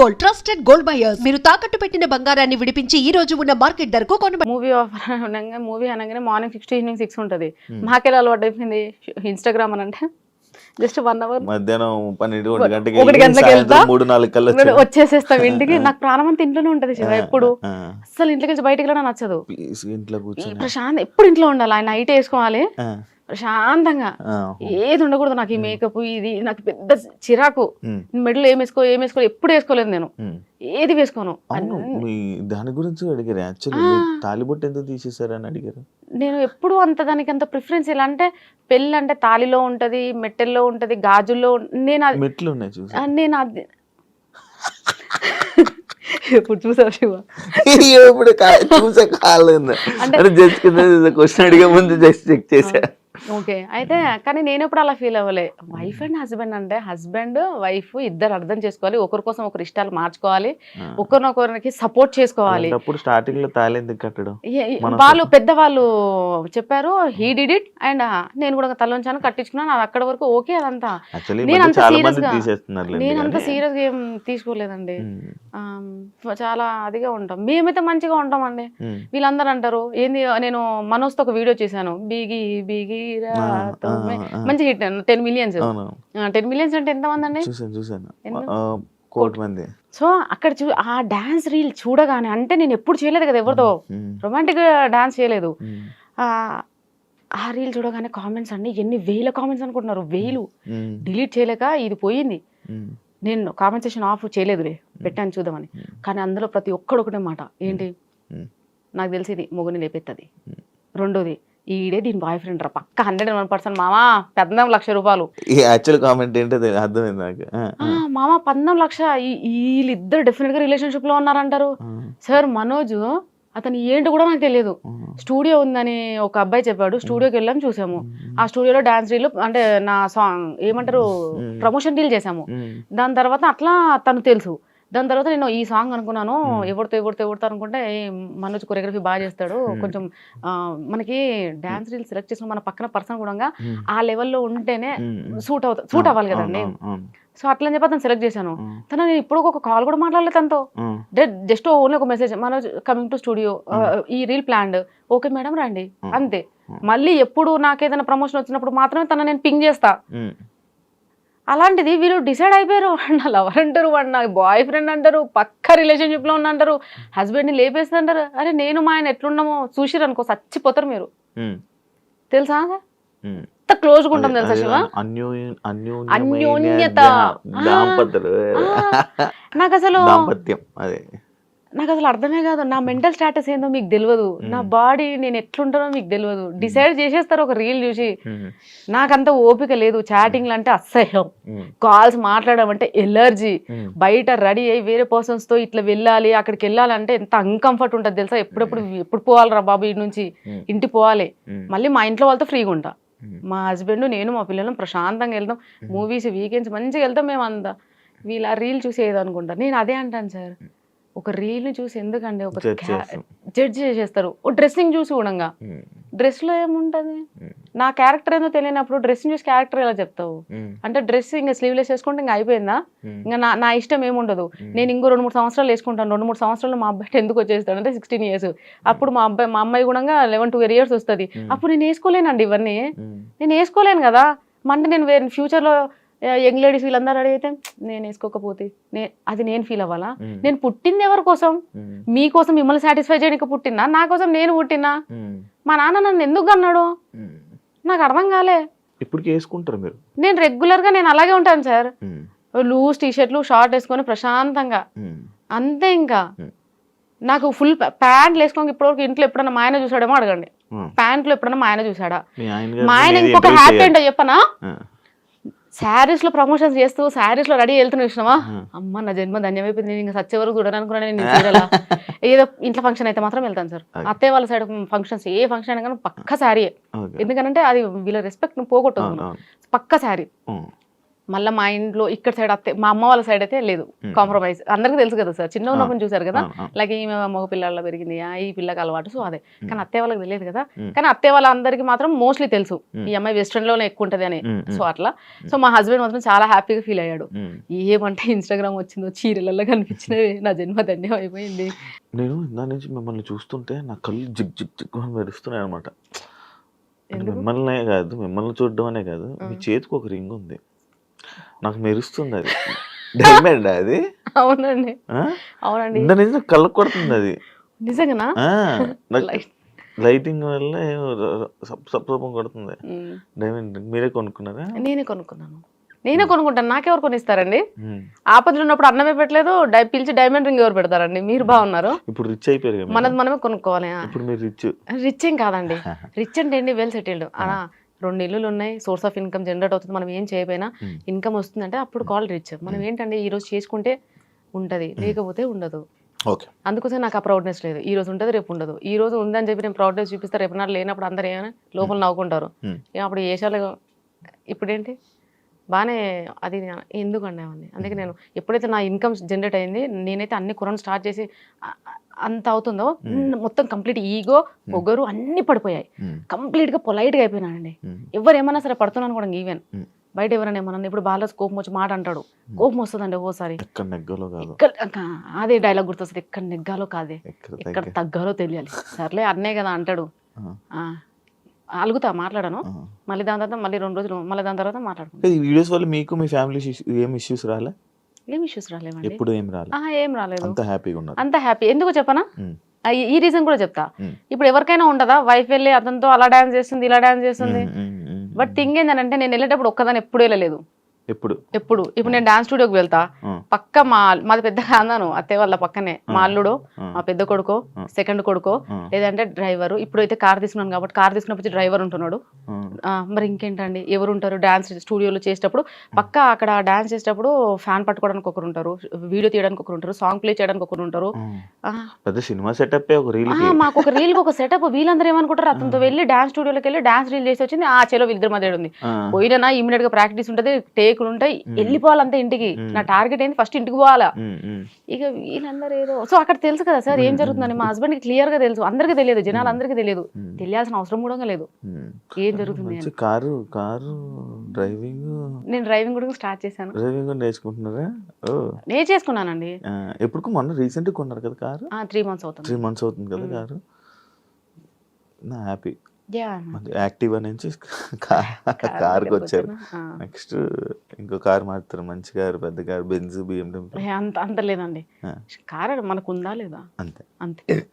Gold trusted gold buyers మీరు తాకట్టు పెట్టిన బంగారాన్ని విడిపించి ఈ రోజు ఉన్న మార్కెట్ ధరకు మూవీ ఆఫర్ అనగా మూవీ అనగానే మార్నింగ్ సిక్స్ ఈవినింగ్ సిక్స్ ఉంటుంది. మాకెలా అలవాటు అయిపోయింది? ఇన్స్టాగ్రామ్ అని అంటే జస్ట్ వన్ అవర్ మధ్యాహ్నం పన్నెండు ఒకటి గంటలకు వెళ్తా. మూడు నాలుగు కల్లా వచ్చేసేస్తాం ఇంటికి. నాకు ప్రాణం అంతా ఇంట్లోనే ఉంటది శివ ఎప్పుడు? అసలు ఇంట్లోకి వెళ్ళి బయటికి వెళ్ళడం నచ్చదు. ఇంట్లో ప్రశాంత్ ఎప్పుడు ఇంట్లో ఉండాలి? ఆయన నైట్ వేసుకోవాలి. ప్రశాంతంగా. ఏది ఉండకూడదు నాకు ఈ మేకప్ ఇది నాకు పెద్ద చిరాకు. మెడలో ఏం వేసుకో ఏం వేసుకో ఎప్పుడు వేసుకోలేదు నేను. ఏది వేసుకోను. దాని గురించి అడిగారు యాక్చువల్లీ. తాలిబొట్టు ఎందుకు తీసేశారని అడిగారు? నేను ఎప్పుడు అంత దానికి అంత ప్రిఫరెన్స్ ఎలా అంటే పెళ్ళి అంటే తాలిలో ఉంటది మెట్టెల్లో ఉంటది గాజుల్లో నేను అది మెట్లు ఉన్నాయి నేను అది ఎప్పుడు చూసావు శివ? ఇప్పుడు చూసే కాలేదు. అంటే- అంటే జస్ట్ కింద క్వశ్చన్ అడిగే ముందు జస్ట్ చెక్ చేశా. ఓకే. అయితే కానీ నేను ఎప్పుడు అలా ఫీల్ అవ్వలే. వైఫ్ అండ్ హస్బెండ్ అంటే హస్బెండ్ వైఫ్ ఇద్దరు అర్థం చేసుకోవాలి. ఒకరి కోసం ఒకరి ఇష్టాలు మార్చుకోవాలి. ఒకరినొకరికి సపోర్ట్ చేసుకోవాలి. అప్పుడు స్టార్టింగ్లో కట్టడం? వాళ్ళు పెద్దవాళ్ళు చెప్పారు హీ డిడ్ ఇట్ అండ్ నేను కూడా తలొంచాను కట్టించుకున్నాను అక్కడ వరకు ఓకే అదంతా. నేను అంత మంది గా- తీసేస్తున్నారు నేను అంత సీరియస్గా ఏం తీసుకోలేదండి. చాలా అదిగా ఉంటాం. మేమైతే మంచిగా ఉంటామండి. వీళ్ళందరూ అంటారు ఏంది నేను మనోజ్తో ఒక వీడియో చేశాను. బీగి బీగి మంచి hit ten millions ten millions అంటే ఎంతమంది అండి? చూసాను కోటి మంది. సో అక్కడ చూ ఆ డాన్స్ రీల్ చూడగానే అంటే నేను ఎప్పుడు చేయలేదు కదా ఎవరితో? రొమాంటిక్ డాన్స్ చేయలేదు. ఆ రీల్ చూడగానే కామెంట్స్ అన్ని ఎన్ని వేల కామెంట్స్ అనుకుంటున్నారు? వేలు. డిలీట్ చేయలేక ఇది పోయింది. నేను కామెంట్ సెషన్ ఆఫ్ చేయలేదులే పెట్టాను చూద్దామని. కానీ అందులో ప్రతి ఒక్కడు ఒకటే మాట. ఏంటి. నాకు తెలిసి ఇది మొగుని లేపెత్తది. రెండోది ఈడే దీని బాయ్ ఫ్రెండ్ రా. పక్క హండ్రెడ్ వన్ పర్సెంట్ మామా పెద్ద లక్ష రూపాయలు. ఈ యాక్చువల్ కామెంట్ ఏంటో అర్థమైంది నాకు. మామ పద్నాలుగు లక్ష ఈ- వీళ్ళిద్దరు డెఫినెట్గా రిలేషన్షిప్లో ఉన్నారంటారు. సార్ మనోజ్ అతను ఏంటో కూడా నాకు తెలియదు. స్టూడియో ఉందని ఒక అబ్బాయి చెప్పాడు. స్టూడియోకి వెళ్ళాం చూసాము. ఆ. స్టూడియోలో డాన్స్ రీల్ అంటే నా సాంగ్ ఏమంటారు. ప్రమోషన్ డీల్ చేసాము. దాని తర్వాత అట్లా తను తెలుసు. దాని తర్వాత నేను ఈ సాంగ్ అనుకున్నాను. ఎవరితో ఎవరితో ఎవరితో అనుకుంటే మనోజ్ కొరియోగ్రఫీ బాగా చేస్తాడు. కొంచెం మనకి డాన్స్ రీల్ సెలెక్ట్ చేసిన మన పక్కన పర్సన్ కూడా ఆ లెవెల్లో ఉంటేనే. సూట్ అవుతా సూట్ అవ్వాలి కదండి. సో అట్లా చెప్పి అతను సెలెక్ట్ చేశాను. తను నేను ఇప్పుడు ఒక కాల్ కూడా మాట్లాడలేదు తనతో. జస్ట్ ఓన్లీ ఒక message Manoj coming to studio ఈ రీల్ ప్లాన్డ్ ఓకే మేడం రండి. అంతే. మళ్ళీ ఎప్పుడు నాకు ఏదైనా ప్రమోషన్ వచ్చినప్పుడు మాత్రమే తన నేను పింగ్ చేస్తా. అలాంటిది వీళ్ళు డిసైడ్ అయిపోయారు నా లవర్ అంటారు వాడు నా బాయ్ ఫ్రెండ్ అంటారు పక్క రిలేషన్షిప్లో ఉన్న అంటారు హస్బెండ్ని లేపేస్తుంది అంటారు. అరే నేను మా ఆయన ఎట్లున్నామో చూసిరు అనుకో చచ్చిపోతారు మీరు. తెలుసా. ఎంత క్లోజ్గా ఉంటాం తెలుసా శివ? అన్యోన్యత. నాకు అసలు దాంపత్యం అదే. నాకు అసలు అర్థమే కాదు. నా మెంటల్ స్టాటస్ ఏందో మీకు తెలియదు నా బాడీ నేను ఎట్లుంటానో మీకు తెలియదు డిసైడ్ చేసేస్తారు ఒక రీల్ చూసి. నాకంత ఓపిక లేదు. చాటింగ్లు అంటే అసహ్యం కాల్స్ మాట్లాడడం అంటే ఎలర్జీ. బయట రెడీ అయ్యి వేరే పర్సన్స్తో ఇట్లా వెళ్ళాలి అక్కడికి వెళ్ళాలంటే ఎంత అన్కంఫర్ట్ ఉంటుంది తెలుసా? ఎప్పుడెప్పుడు ఎప్పుడు పోవాలిరా బాబు ఈ నుంచి? ఇంటికి పోవాలి. మళ్ళీ మా ఇంట్లో వాళ్ళతో ఫ్రీగా ఉంటా. మా హస్బెండ్ నేను మా పిల్లలు ప్రశాంతంగా వెళ్తాం. మూవీస్ వీకెండ్స్ మంచిగా వెళ్తాం. మేము అంతా. వీళ్ళు రీల్ చూసి ఏదో అనుకుంటారు. నేను అదే అంటాను సార్. ఒక రీల్ చూసి ఎందుకండి ఒక. జడ్జ్ చేసేస్తారు. ఓ డ్రెస్సింగ్ చూసి కూడా ఉమ్, డ్రెస్లో ఏముంటది? ఉమ్, నా క్యారెక్టర్ ఏందో తెలియనప్పుడు డ్రెస్సింగ్ చూసి క్యారెక్టర్ ఎలా చెప్తావు? ఉమ్, అంటే డ్రెస్ ఇంకా స్లీవ్లెస్ వేసుకుంటే ఇంకా అయిపోయిందా? ఇంకా నా నా ఇష్టం ఏముండదు. నేను ఇంకో రెండు మూడు సంవత్సరాలు వేసుకుంటాను. రెండు మూడు సంవత్సరాలు మా అబ్బాయి ఎందుకు వచ్చేస్తాడు అంటే సిక్స్టీన్ ఇయర్స్ అప్పుడు మా అబ్బాయి మా అమ్మాయి కూడా లెవెన్ ట్వెల్వ్ ఇయర్స్ వస్తుంది. అప్పుడు నేను వేసుకోలేనండి ఇవన్నీ. నేను వేసుకోలేను కదా. అంటే నేను వేరే ఫ్యూచర్లో యంగ్ లేడీస్ వీళ్ళందరూ అడిగితే నేను వేసుకోకపోతే నే అది నేను ఫీల్ అవ్వాలా? నేను పుట్టింది ఎవరి కోసం? మీకోసం మిమ్మల్ని సాటిస్ఫై చేయడానికి పుట్టినా నా కోసం నేను పుట్టినా? మా నాన్న నన్ను ఎందుకు అన్నాడు. నాకు అర్థం కాలే. ఇప్పటికి వేసుకుంటారు మీరు? నేను రెగ్యులర్గా నేను అలాగే ఉంటాను సార్ లూజ్ టీ షర్ట్లు షార్ట్ వేసుకొని ప్రశాంతంగా. అంతే ఇంకా. నాకు ఫుల్ ప్యాంట్లు వేసుకోక ఇప్పటివరకు ఇంట్లో ఎప్పుడన్నా మా ఆయన చూసాడేమో అడగండి. ప్యాంట్లో ఎప్పుడన్నా మా ఆయన చూసాడా? మీ ఆయన ఇంకొక హ్యాపీ. ఏంటో చెప్పనా? ఆ, శారీస్లో ప్రమోషన్స్ చేస్తూ శారీస్లో రెడీ వెళ్తున్నా Hmm. అమ్మ నా జన్మ ధన్యమైపోయింది. నేను ఇంకా సచ్చే వరకు నేను చీరలా ఏదో ఇంట్లో ఫంక్షన్ అయితే మాత్రం వెళ్తాను సార్. అత్తయ్య వాళ్ళ సైడ్ ఫంక్షన్స్ ఏ ఫంక్షన్ అయినా కానీ పక్క శారీ ఓకే. ఎందుకంటే అది వీళ్ళ రెస్పెక్ట్. అవును. పక్క శారీ. మళ్ళీ మా ఇంట్లో ఇక్కడ సైడ్ అత్తే మా అమ్మ వాళ్ళ సైడ్ అయితే లేదు. కాంప్రమైజ్ అందరికీ తెలుసు కదా సార్ చిన్న ఉన్నప్పుడు చూసారు కదా. లైక్ ఈమె మగ పిల్లల్లో పెరిగింది ఈ పిల్లకి అలవాటు సో అదే. కానీ అత్తయ్య వాళ్ళకి తెలియదు కదా. కానీ అత్తయ్య వాళ్ళందరికీ మాత్రం మోస్ట్లీ తెలుసు. ఈ అమ్మాయి వెస్ట్రన్లోనే ఎక్కువ ఉంటది అని సో అట్లా సో మా హస్బెండ్ మాత్రం చాలా హ్యాపీగా ఫీల్ అయ్యాడు. ఏమంటే ఇన్స్టాగ్రామ్ వచ్చిందో చీరలలో కనిపించినవి నా జన్మ ధన్యం అయిపోయింది నేను ఇందా నుంచి మిమ్మల్ని చూస్తుంటే నా కళ్ళు జిగ్ జిగ్ జిగ్ అని మెరుస్తున్నాయి అనమాట? మిమ్మల్నే కాదు మిమ్మల్ని చూడడం అనే కాదు మీ. చేతికి ఒక రింగ్ ఉంది నాకు మెరుస్తుంది అది డైమండ్ అది? అవునండి? అవునండి. నుంచి నాకు కళ్ళకు కొడుతుంది అది నిజంగానా. లైటింగ్ వల్ల ఏమో ర- ర- సప్ సప్ సప్పం కొడుతుంది. డైమండ్ మీరే కొనుక్కున్నారా? నేనే కొనుక్కున్నాను. నేనే కొనుక్కుంటాను. నాకెవరు కొనిస్తారండి. ఆపదలు ఉన్నప్పుడు అన్నమే పెట్టలేదు డై పిలిచి డైమండ్ రింగ్ ఎవరు పెడతారండి? మీరు బాగున్నారు. ఇప్పుడు రిచ్ అయిపోయారు మనది. మనమే కొనుక్కోవాలి ఇప్పుడు మీరు రిచ్. రిచ్ ఏం కాదండి. రిచ్ అంటే ఏంటి? Well settled. అలా. రెండు ఇల్లులు ఉన్నాయి సోర్స్ ఆఫ్ ఇన్కమ్ జనరేట్ అవుతుంది మనం ఏం చేయకపోయినా. ఇన్కమ్ వస్తుందంటే అప్పుడు కాల్ రిచ్ మనం ఏంటంటే ఈ రోజు చేసుకుంటే ఉంటది లేకపోతే ఉండదు. ఓకే. అందుకోసం నాకు ఆ ప్రౌడ్నెస్ లేదు. ఈ రోజు ఉంటుంది రేపు ఉండదు. ఈ రోజు ఉందని చెప్పి నేను ప్రౌడ్నెస్ చూపిస్తే రేపు నాడు లేనప్పుడు అందరు ఏమైనా లోపల నవ్వుకుంటారు. అప్పుడు ఏషాలు ఇప్పుడేంటి? బాగానే అది ఎందుకు అన్నామని అందుకే నేను ఎప్పుడైతే నా ఇన్కమ్ జనరేట్ అయింది నేనైతే అన్ని కొనడం స్టార్ట్ చేసి అంత అవుతుందో. మొత్తం కంప్లీట్ ఈగో పొగరు అన్ని పడిపోయాయి. కంప్లీట్గా పొలైట్గా అయిపోయినానండి. ఎవరు ఏమన్నా సరే పడుతున్నాను కూడా ఈవెన్. బయట ఎవరైనా ఏమన్నా ఇప్పుడు బాగా కోపం వచ్చి మాట అంటాడు. కోపం వస్తుందండి ఓసారి అదే డైలాగ్ గుర్తొస్తుంది. ఎక్కడ నెగ్గాలో కాదే. ఎక్కడ ఎక్కడ తగ్గ. తగ్గాలో తెలియాలి. సర్లే అన్నే కదా అంటాడు. అలుగుతా మాట్లాడను. మళ్ళీ దాని తర్వాత మళ్ళీ రెండు రోజులు మళ్ళీ దాని తర్వాత మాట్లాడుకుంటాం. ఈ వీడియోస్ వల్ల మీకు మీ ఫ్యామిలీ ఏం ఇష్యూస్ రాలే? ఏం ఇష్యూస్ రాలేవండి. ఎప్పుడు ఏం రాలే. ఆ, ఏం రాలేదు. అంత హ్యాపీగా ఉన్నారు. అంత హ్యాపీ ఎందుకు చెప్పనా? ఈ- రీజన్ కూడా చెప్తా. ఇప్పుడు ఎవరికైనా ఉండదా వైఫ్ వెళ్ళి అతనితో అలా డాన్స్ చేస్తుంది ఇలా డాన్స్ చేస్తుంది. బట్ థింగ్ ఏంటంటే నేను వెళ్ళేటప్పుడు ఒక్కదాని ఎప్పుడు వెళ్ళలేదు. ఎప్పుడు? ఎప్పుడు. ఇప్పుడు నేను డాన్స్ స్టూడియోకి వెళ్తా. పక్క మా మాది పెద్ద కాందాను అత్తయ్య వాళ్ళ పక్కనే. మా అల్లుడు మా పెద్ద కొడుకో. సెకండ్ కొడుకో లేదంటే డ్రైవర్ ఇప్పుడైతే కార్ తీసుకున్నాను కాబట్టి కార్ తీసుకున్నప్పుడు డ్రైవర్ ఉంటున్నాడు. మరి ఇంకేంటండి? ఎవరు ఉంటారు? డాన్స్ స్టూడియోలో చేసేటప్పుడు పక్క అక్కడ డాన్స్ చేసేటప్పుడు ఫ్యాన్ పట్టుకోవడానికి ఒకరు ఉంటారు. వీడియో తీయడానికి ఒకరు ఉంటారు. సాంగ్ ప్లే చేయడానికి ఒకరు ఉంటారు. పెద్ద సినిమా సెటప్ మాకు ఒక రీల్ ఒక సెటప్ వీళ్ళందరూ ఏమనుకుంటారు? అతనితో వెళ్ళి డాన్స్ స్టూడియోలోకి వెళ్ళి డాన్స్ రీల్ చేసి వచ్చింది. ఆ చెలో వీళ్ళిద్దరి మధ్య ఉంది పోయినా ఇమీడియట్గా ప్రాక్టీస్ ఉంటది. టేకులు ఉంటాయి వెళ్ళిపోవాలంతే ఇంటికి. నా టార్గెట్ ఏంది? ఫస్ట్ ఇంటికి పోవాలా? ఇక వీళ్ళందరూ ఏదో సో అక్కడ తెలుసు కదా సార్ ఏం జరుగుతుందని? మా హస్బెండ్ క్లియర్గా తెలుసు. అందరికీ తెలియదు జనాలు అందరికీ తెలియదు. తెలియాల్సిన అవసరం కూడా లేదు. ఏం జరుగుతుంది కారు కారు డ్రైవింగ్. నేను డ్రైవింగ్ కూడా స్టార్ట్ చేశాను. డ్రైవింగ్ నేర్చుకుంటున్నారా? నేను చేసుకున్నానండి. ఎప్పుడు మొన్న రీసెంట్ కొన్నారు కదా కారు? త్రీ మంత్స్ అవుతుంది. త్రీ మంత్స్ అవుతుంది కదా కారు? నా హ్యాపీ. యాక్టివా నుంచి కార్కి వచ్చారు. నెక్స్ట్ ఇంకో కార్ మారుతారు మంచి కారు పెద్ద కారు బెంజ్ బిఎండబ్ల్యూ. అంత అంత లేదండి. కార్ మనకు ఉందా లేదా? అంతే. అంతే.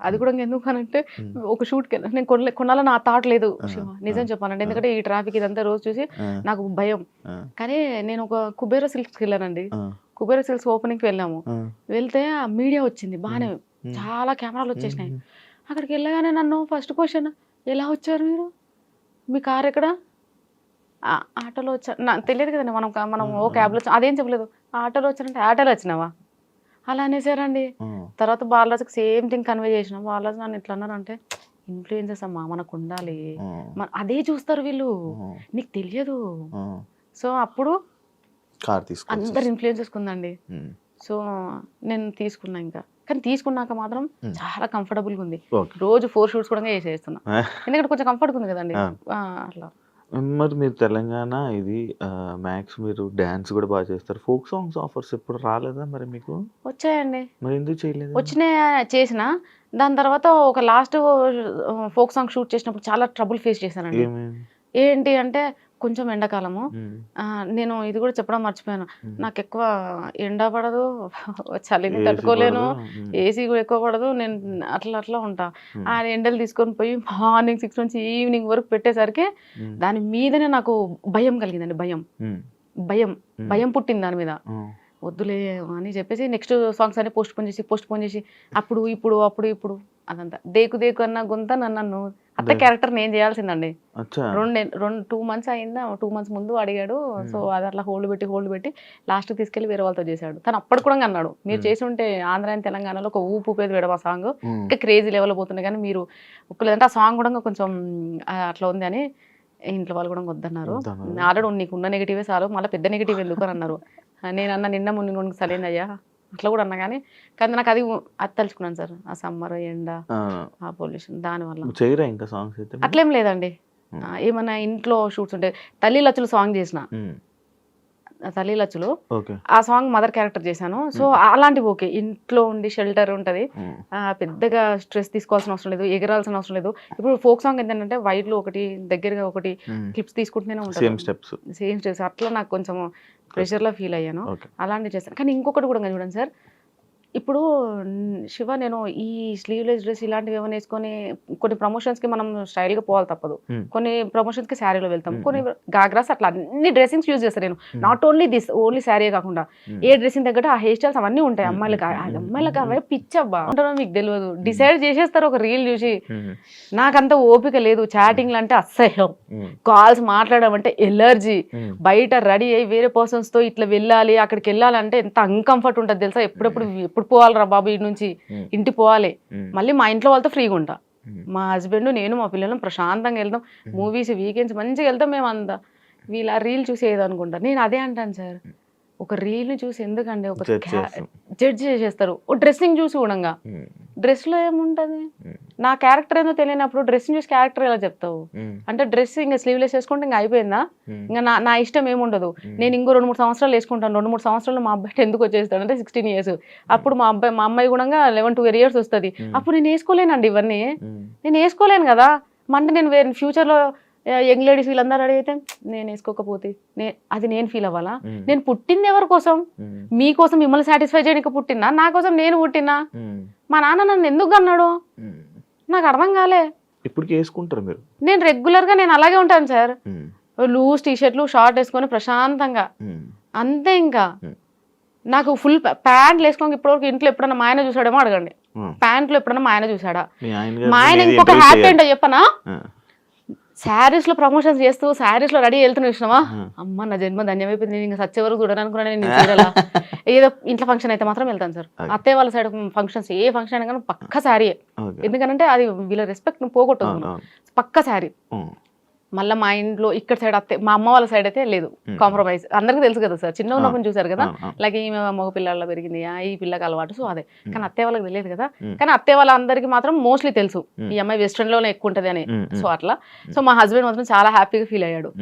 అది కూడా ఎందుకు మ్మ్. ఒక షూట్కి నేను కొనలే కొనాలని ఆ థాట్ లేదు. నిజం చెప్పానండి ఎందుకంటే ఈ ట్రాఫిక్ ఇదంతా రోజు చూసి నాకు భయం. కానీ నేను ఒక కుబేర సిల్క్స్కి వెళ్ళానండి. కుబేర సిల్క్స్ ఓపెనింగ్కి వెళ్ళాము. వెళ్తే ఆ మీడియా వచ్చింది బాగానే. చాలా కెమెరాలు వచ్చేసినాయి. అక్కడికి వెళ్ళగానే నన్ను ఫస్ట్ క్వశ్చన్ ఎలా వచ్చారు మీరు? మీ కార్ ఎక్కడ? ఆటోలో వచ్చా తెలియదు కదండి మనం మనం ఓ క్యాబ్లో వచ్చా అదేం చెప్పలేదు. ఆటోలో వచ్చానంటే ఆటోలో వచ్చినావా? అలా అనేసారండి. తర్వాత బాలరాజుకి సేమ్ థింగ్ కన్వే చేసిన. బాలరాజు నన్ను ఎట్లా అన్నారంటే ఇన్ఫ్లుయెన్సెస్ అమ్మా మనకు ఉండాలి అదే చూస్తారు వీళ్ళు. నీకు తెలియదు. సో అప్పుడు అందరు ఇన్ఫ్లుయెన్సెస్ ఉందండి సో నేను తీసుకున్నా ఇంకా. కానీ తీసుకున్నాక మాత్రం. చాలా కంఫర్టబుల్గా ఉంది. రోజు ఫోర్ షూట్స్ కూడా చేసేస్తున్నా. ఎందుకంటే కొంచెం కంఫర్ట్గా ఉంది కదండి. అట్లా. మరి మీరు తెలంగాణ ఇది మ్యాక్స్ మీరు డ్యాన్స్ కూడా బాగా చేస్తారు. ఫోక్ సాంగ్స్ ఆఫర్స్ ఎప్పుడు రాలేదా మరి మీకు? వచ్చాయండి. మరి ఎందుకు చేయలేదు? వచ్చిన చేసిన. దాని తర్వాత ఒక లాస్ట్ ఫోక్ సాంగ్ షూట్ చేసినప్పుడు చాలా ట్రబుల్ ఫేస్ చేశానండి. ఏంటి అంటే కొంచెం ఎండాకాలము. నేను ఇది కూడా చెప్పడం మర్చిపోయాను. నాకు ఎక్కువ ఎండ పడదు చలిని తట్టుకోలేను ఏసీ కూడా ఎక్కువ పడదు నేను అట్లా అట్లా ఉంటా. ఆ ఎండలు తీసుకొని పోయి మార్నింగ్ సిక్స్ నుంచి ఈవినింగ్ వరకు పెట్టేసరికి దాని మీదనే నాకు భయం కలిగిందండి భయం. భయం. భయం పుట్టింది దాని మీద. వద్దులే అని చెప్పేసి నెక్స్ట్ సాంగ్స్ అన్ని పోస్ట్ పోన్ చేసి పోస్ట్ పోన్ చేసి అప్పుడు ఇప్పుడు అప్పుడు ఇప్పుడు అదంతా. దేకు దేకు అన్న గుంత నన్ను అత్త క్యారెక్టర్ నేను చేయాల్సిందండి. రెండు రెండు టూ మంత్స్ అయిందా టూ మంత్స్ ముందు అడిగాడు. సో అది అట్లా హోల్డ్ పెట్టి హోల్డ్ పెట్టి లాస్ట్ తీసుకెళ్ళి వేరే వాళ్ళతో చేశాడు. తను అప్పుడు కూడా అన్నాడు మీరు Hmm. చేసి ఉంటే ఆంధ్ర and తెలంగాణలో ఒక ఊపు ఊపేది వేయడం ఆ సాంగ్ ఇంకా క్రేజీ లెవెల్ పోతుంది కానీ మీరు ఒక్కలేదంటే ఆ సాంగ్ కూడా కొంచెం అట్లా ఉంది అని ఇంట్లో వాళ్ళు కూడా వద్దన్నారు. ఆల్రెడీ నీకు ఉన్న నెగిటివే చాలు మళ్ళీ పెద్ద నెగిటివ్ ఎందుకు అని అన్నారు. నేను అన్న నిన్న మున్ని కొన్ని సరైన అయ్యా అట్లా కూడా అన్నా కానీ కానీ నాకు అది అది తలుచుకున్నాను సార్ ఆ సమ్మర్ ఎండ ఆ, పొల్యూషన్ దానివల్ల. చేయరా ఇంకా సాంగ్స్ అయితే? అట్లేం లేదండి. ఏమన్నా ఇంట్లో షూట్స్ ఉంటాయి తల్లి లచ్చులు సాంగ్ చేసిన. ఆ తల్లి లచ్చులు. ఆ సాంగ్ మదర్ క్యారెక్టర్ చేశాను. సో అలాంటివి ఓకే ఇంట్లో ఉండి షెల్టర్ ఉంటుంది. పెద్దగా స్ట్రెస్ తీసుకోవాల్సిన అవసరం లేదు ఎగరాల్సిన అవసరం లేదు. ఇప్పుడు ఫోక్ సాంగ్ ఏంటంటే వైట్లో ఒకటి దగ్గరగా ఒకటి. క్లిప్స్ తీసుకుంటూనే సేమ్ ఉంటాను స్టెప్స్ సేమ్ స్టెప్స్ అట్లా నాకు కొంచెం ప్రెషర్లో ఫీల్ అయ్యాను. అలాంటివి చేస్తాను కానీ ఇంకొకటి కూడా చూడండి సార్. ఇప్పుడు శివ నేను ఈ స్లీవ్లెస్ డ్రెస్ ఇలాంటివి ఏమైనా వేసుకొని కొన్ని ప్రమోషన్స్కి మనం స్టైల్గా పోవాలి తప్పదు. కొన్ని ప్రమోషన్స్కి శారీలో వెళ్తాం. కొన్ని గాగ్రాస్ అట్లా అన్ని డ్రెస్సింగ్స్ యూజ్ చేస్తాను నేను. Not only this only sari కాకుండా. ఏ డ్రెస్సింగ్ తగ్గట్టు ఆ హెయిర్ స్టైల్స్ అవన్నీ ఉంటాయి. అమ్మాయిలకు. అమ్మాయిలకు అవే పిచ్చబ్బా ఉంటారో మీకు తెలియదు. డిసైడ్ చేసేస్తారు ఒక రీల్ చూసి. నాకంత ఓపిక లేదు. చాటింగ్లు అంటే అసహ్యం. కాల్స్ మాట్లాడడం అంటే ఎలర్జీ. బయట రెడీ అయ్యి వేరే పర్సన్స్తో ఇట్లా వెళ్ళాలి అక్కడికి వెళ్ళాలంటే ఎంత అన్కంఫర్ట్ ఉంటుంది తెలుసా? ఎప్పుడెప్పుడు ఎప్పుడు పోవాలిరా బాబు ఇంటి నుంచి. ఇంటికి పోవాలి. మళ్ళీ మా ఇంట్లో వాళ్ళతో ఫ్రీగా ఉంటా. మా హస్బెండ్ నేను మా పిల్లలు ప్రశాంతంగా వెళ్దాం మూవీస్ వీకెండ్స్ మంచిగా వెళ్తాం. మేము అంతా వీళ్ళ రీల్ చూసి ఏదో అనుకుంటారు నేను అదే అంటాను సార్. ఒక రీల్ని చూసి ఎందుకండి ఒక. జడ్జ్ చేసేస్తారు. ఓ డ్రెస్సింగ్ చూసి కూడా ఉమ్, డ్రెస్లో ఏముంటది నా క్యారెక్టర్ ఏందో తెలియనప్పుడు డ్రెస్సింగ్ చూసి క్యారెక్టర్ ఎలా చెప్తావు? అంటే డ్రెస్ ఇంకా స్లీవ్లెస్ వేసుకుంటే ఇంకా అయిపోయిందా? ఇంకా నా నా ఇష్టం ఏముండదు. నేను ఇంకో రెండు మూడు సంవత్సరాలు వేసుకుంటాను. రెండు మూడు సంవత్సరాలు మా అబ్బాయి ఎందుకు వచ్చేస్తాడు అంటే సిక్స్టీన్ ఇయర్స్ అప్పుడు మా అబ్బాయి మా అమ్మాయి కూడా లెవెన్ ట్వెల్వ్ ఇయర్స్ వస్తుంది. అప్పుడు నేను వేసుకోలేనండి ఇవన్నీ. నేను వేసుకోలేను కదా. అంటే నేను వేరే ఫ్యూచర్లో యంగ్ లేడీస్ వీళ్ళందరూ అడిగితే నేను వేసుకోకపోతే నే అది నేను ఫీల్ అవ్వాలా? నేను పుట్టింది ఎవరి కోసం? మీకోసం మిమ్మల్ని సాటిస్ఫై చేయడానికి పుట్టినా నా కోసం నేను పుట్టినా? మా నాన్న నన్ను ఎందుకు అన్నాడు. నాకు అర్థం కాలే. ఇప్పటికి వేసుకుంటారు మీరు? నేను రెగ్యులర్గా నేను అలాగే ఉంటాను సార్. లూజ్ టీ షర్ట్లు షార్ట్ వేసుకొని ప్రశాంతంగా. అంతే ఇంకా. నాకు ఫుల్ ప్యాంట్లు వేసుకోక ఇప్పటివరకు ఇంట్లో ఎప్పుడన్నా మా ఆయన చూసాడేమో అడగండి. ప్యాంట్లు ఎప్పుడన్నా మా ఆయన చూసాడా మీ ఆయన ఇంకొక హ్యాపీ. ఏంటో చెప్పనా? ఆ, శారీస్లో ప్రమోషన్స్ చేస్తూ శారీస్లో రెడీ వెళ్తున్నా Hmm. అమ్మ నా జన్మ ధన్యమైపోయింది. నేను ఇంకా సచ్చే వరకు చూడాలనుకున్నాను నేను చీరలా ఏదో ఇంట్లో ఫంక్షన్ అయితే మాత్రం వెళ్తాను సార్. అత్తయ్య వాళ్ళ సైడ్ ఫంక్షన్స్ ఏ ఫంక్షన్ అయినా కానీ పక్క శారీ. ఎందుకంటే అది వీళ్ళ రెస్పెక్ట్ పోగొట్టదు అవును. పక్క శారీ. మళ్ళీ మా ఇంట్లో ఇక్కడ సైడ్ అత్తే మా అమ్మ వాళ్ళ సైడ్ అయితే లేదు. కాంప్రమైజ్ అందరికీ తెలుసు కదా సార్ చిన్న ఉన్నప్పుడు చూసారు కదా. లైక్ ఈమె మగ పిల్లల్లో పెరిగింది ఈ పిల్లకి అలవాటు సో అదే. కానీ అత్తయ్య వాళ్ళకి తెలియదు కదా. కానీ అత్తయ్య వాళ్ళందరికీ మాత్రం మోస్ట్లీ తెలుసు. ఈ అమ్మాయి వెస్ట్రన్లోనే ఎక్కువ ఉంటది అని. సో అట్లా. సో మా హస్బెండ్ మాత్రం చాలా హ్యాపీగా ఫీల్ అయ్యాడు.